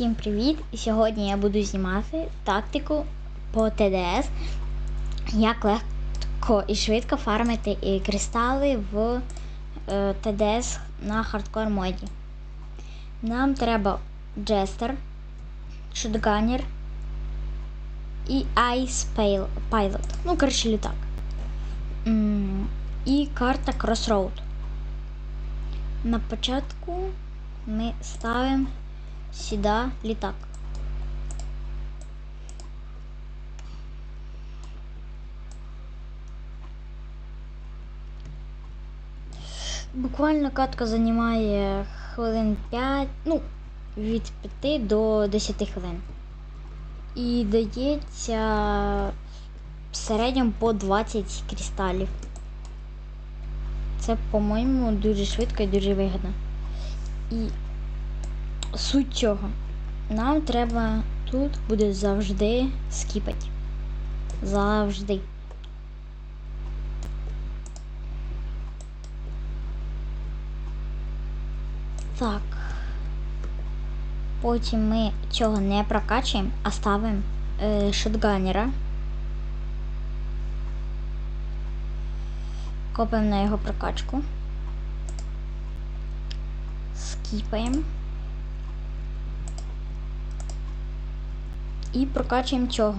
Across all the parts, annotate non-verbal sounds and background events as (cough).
Всім привіт! Сьогодні я буду знімати тактику по ТДС, як легко і швидко фармити і кристали в е, ТДС на хардкор моді. Нам треба Джестер, Шотганер і Ice Pil- Pilot. Ну, коротше, літак. І карта Crossroad. На початку ми ставимо сюди літак. Буквально катка займає хвилин 5, ну, від 5 до 10 хвилин. І дається в середньому по 20 кристалів. Це, по-моєму, дуже швидко і дуже вигідно. І суть цього. Нам треба тут буде завжди скіпати. Завжди. Так. Потім ми цього не прокачуємо, а ставимо е, шотганера. Копаємо на його прокачку. Скіпаємо. І прокачуємо цього.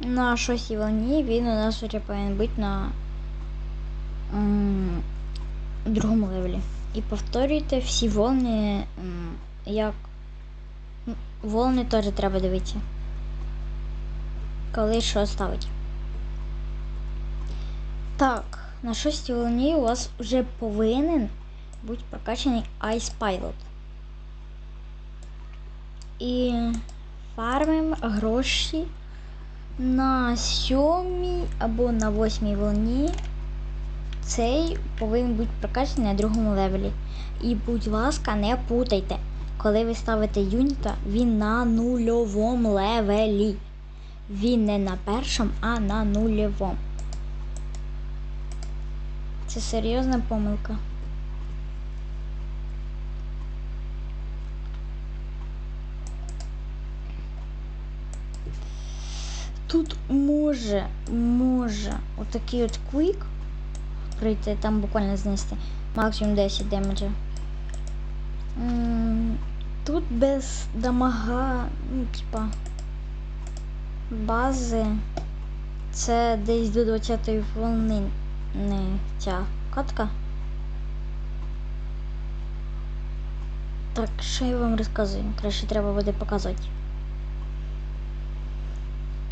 На шостій волні він у нас вже повинен бути на другому левелі. І повторюйте всі волни, як волни теж треба дивитися. Коли що ставить. Так, на шостій волні у вас вже повинен бути прокачаний Ice Pilot. І фармимо гроші на сьомій або на восьмій волні. Цей повинен бути прокачаний на другому левелі. І, будь ласка, не путайте. Коли ви ставите юніта, він на нульовому левелі. Він не на першому, а на нульовому. Це серйозна помилка. Тут може, може отакий от квік прийти, там буквально знести максимум 10 демеджа. Тут без дамага, ну, типа, бази. Це десь до 20 волни не ця катка. Так, що я вам розказую? Краще треба буде показати.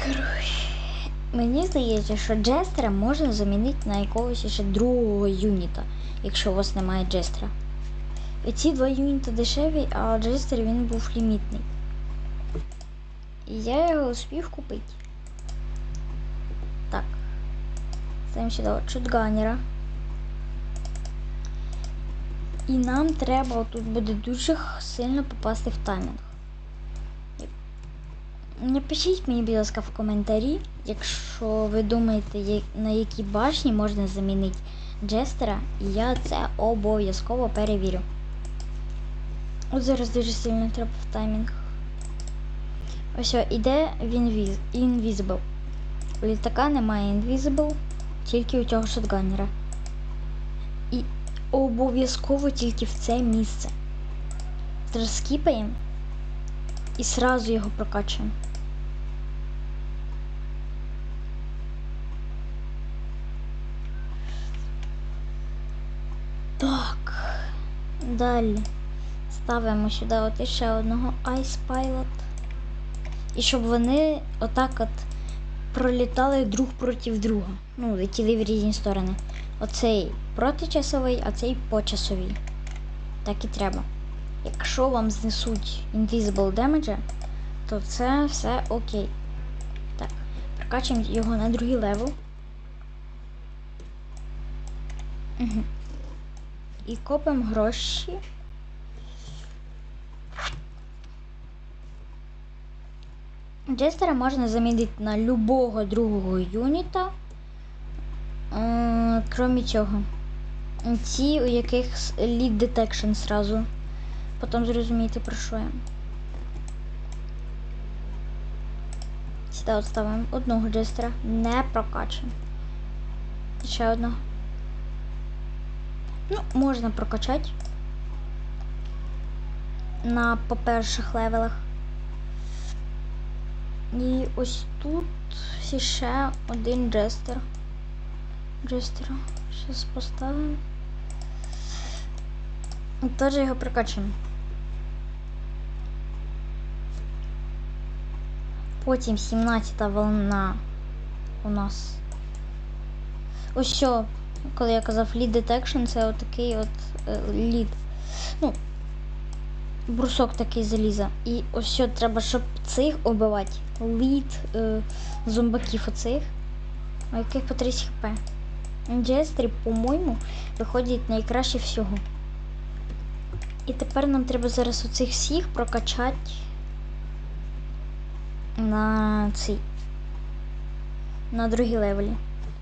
Коротше, мені здається, що Джестера можна замінити на якогось ще другого юніта, якщо у вас немає Джестера. І ці два юніта дешеві, а Джестер він був лімітний. І я його успів купити. Так. Ставимо сюди от шотганера. І нам треба тут буде дуже сильно попасти в таймінг. Напишіть мені, будь ласка, в коментарі, якщо ви думаєте, на якій башні можна замінити Джестера, і я це обов'язково перевірю. От зараз дуже сильно треба в таймінг. Ось іде Вінвіз, Invisible. У літака немає Invisible, тільки у цього шотганера. І обов'язково тільки в це місце. Зараз скіпаємо і сразу його прокачуємо. Так. Далі ставимо сюди от ще одного Ice Pilot. І щоб вони отак от пролітали друг проти друга. Ну, летіли в різні сторони. Оцей протичасовий, а цей почасовий. Так і треба. Якщо вам знесуть Invisible Damage, то це все окей. Так, прокачуємо його на другий левел. Угу. І копимо гроші. Джестера можна замінити на любого другого юніта. Е, Крім цього. Ті, у яких lead detection сразу потім зрозумієте, про що я. Сюди от ставимо одного джестера, не прокачуємо. Ще одного. Ну, можна прокачати. На по перших левелах. І ось тут ще один джестер. Джестера. Зараз поставимо. І Теж його прокачуємо. Потім 17-та волна у нас. Ось коли я казав lead detection, це отакий от е, лід. Ну, брусок такий заліза. І ось що треба, щоб цих убивати. Лід е, зомбаків оцих, у яких по 30 хп. Джестрі, по-моєму, виходять найкраще всього. І тепер нам треба зараз оцих всіх прокачати на цей. На другій левелі.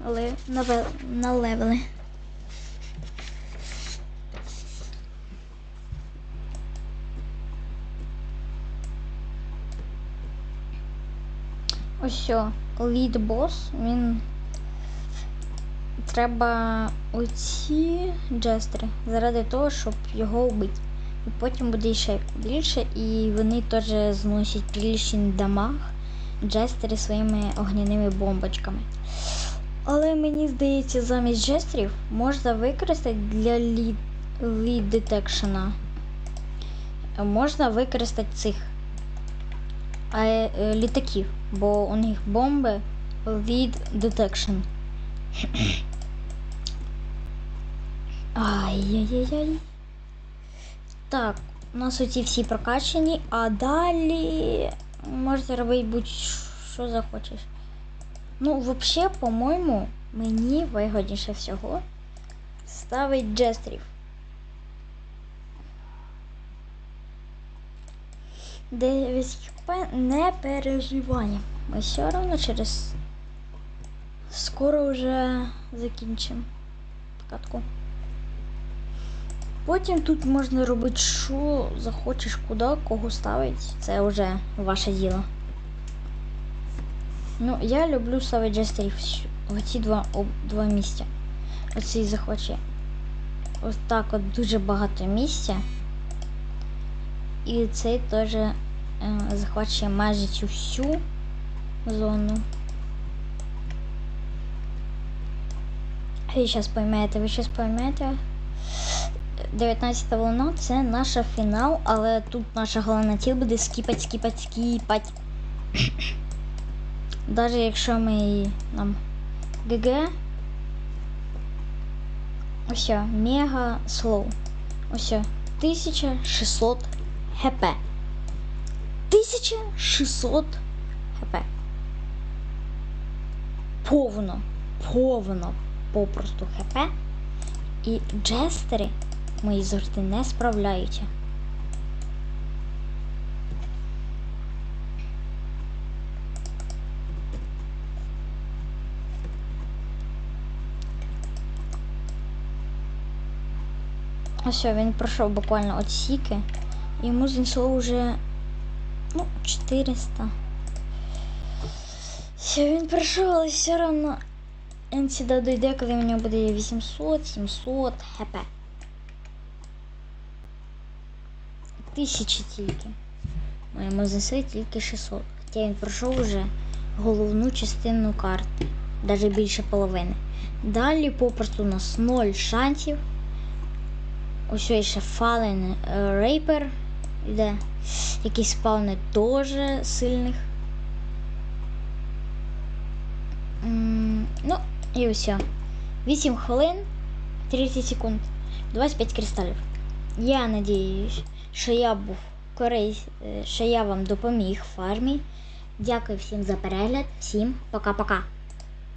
Але на, ве- на левели. Ось що, лід бос, він треба оці джестери заради того, щоб його вбити. І потім буде ще більше, і вони теж зносять прилічний дамаг джестери своїми огняними бомбочками. Але мені здається, замість джестерів можна використати для лід, лід детекшена. Можна використати цих а, е, літаків, бо у них бомби lead detection. (coughs) Ай-яй-яй-яй. Так, у нас оці всі прокачані, а далі можете робити будь-що захочеш. Ну, взагалі, по-моєму, мені вигодніше всього ставить джестерів. 9 хп не переживаємо. Ми все одно через скоро вже закінчимо катку. Потім тут можна робити, що захочеш, куди, кого ставити. Це вже ваше діло. Ну, я люблю ставити джестерів в ці два, об, два місця. Оцей захоче. Ось так от дуже багато місця. І цей теж е, захвачує майже цю всю зону. Ви зараз поймете, ви зараз поймете. 19 волна це наша фінал, але тут наша головна ціль буде скіпать, скіпать, скіпать. Даже якщо ми її нам ГГ. Ось, мега слоу. Ось 1600 хп. 1600 хп. Повно, повно, попросту хп. І джестери мої завжди не справляються. Ось він пройшов буквально отсіки. Йому знесло вже ну, 400. Все, він пройшов, але все одно він сюди дойде, коли у нього буде 800-700 хп. Тисячі тільки. Моєму знесли тільки 600. Хоча він пройшов вже головну частину карти. Навіть більше половини. Далі попросту у нас 0 шансів. Ось ще Fallen Raper йде. Якісь спавни теж сильних. Ну, і все. 8 хвилин, 30 секунд, 25 кристалів. Я надіюсь, що я був корис, е, що я вам допоміг в фармі. Дякую всім за перегляд. Всім пока-пока.